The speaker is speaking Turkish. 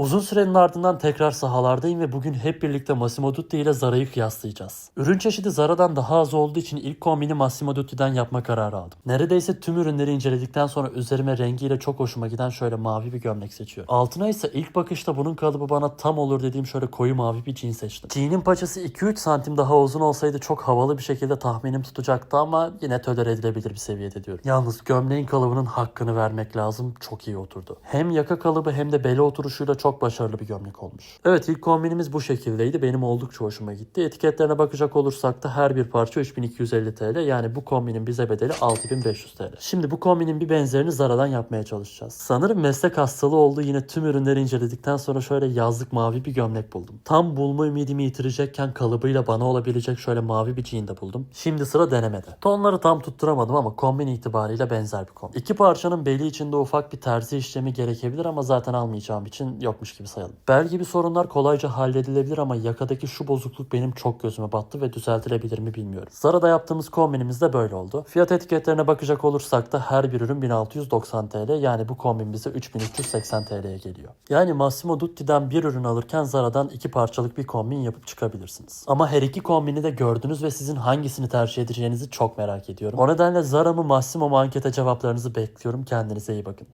Uzun sürenin ardından tekrar sahalardayım ve bugün hep birlikte Massimo Dutti ile Zara'yı kıyaslayacağız. Ürün çeşidi Zara'dan daha az olduğu için ilk kombini Massimo Dutti'den yapma kararı aldım. Neredeyse tüm ürünleri inceledikten sonra üzerime rengiyle çok hoşuma giden şöyle mavi bir gömlek seçiyorum. Altına ise ilk bakışta bunun kalıbı bana tam olur dediğim şöyle koyu mavi bir jean seçtim. Jean'in paçası 2-3 santim daha uzun olsaydı çok havalı bir şekilde tahminim tutacaktı ama yine tolere edilebilir bir seviyede diyorum. Yalnız gömleğin kalıbının hakkını vermek lazım. Çok iyi oturdu. Hem yaka kalıbı hem de beli oturuşuyla çok başarılı bir gömlek olmuş. Evet ilk kombinimiz bu şekildeydi. Benim oldukça hoşuma gitti. Etiketlerine bakacak olursak da her bir parça 3250 TL. Yani bu kombinin bize bedeli 6500 TL. Şimdi bu kombinin bir benzerini Zara'dan yapmaya çalışacağız. Sanırım meslek hastalığı oldu. Yine tüm ürünleri inceledikten sonra şöyle yazlık mavi bir gömlek buldum. Tam bulma ümidimi yitirecekken kalıbıyla bana olabilecek şöyle mavi bir jean de buldum. Şimdi sıra denemede. Tonları tam tutturamadım ama kombin itibariyle benzer bir kombin. İki parçanın beli içinde ufak bir terzi işlemi gerekebilir ama zaten almayacağım için yokmuş gibi sayalım. Bel gibi sorunlar kolayca halledilebilir ama yakadaki şu bozukluk benim çok gözüme battı ve düzeltilebilir mi bilmiyorum. Zara'da yaptığımız kombinimiz de böyle oldu. Fiyat etiketlerine bakacak olursak da her bir ürün 1690 TL yani bu kombin bize 3380 TL'ye geliyor. Yani Massimo Dutti'den bir ürün alırken Zara'dan iki parçalık bir kombin yapıp çıkabilirsiniz. Ama her iki kombini de gördünüz ve sizin hangisini tercih edeceğinizi çok merak ediyorum. O nedenle Zara mı Massimo mu ankete cevaplarınızı bekliyorum. Kendinize iyi bakın.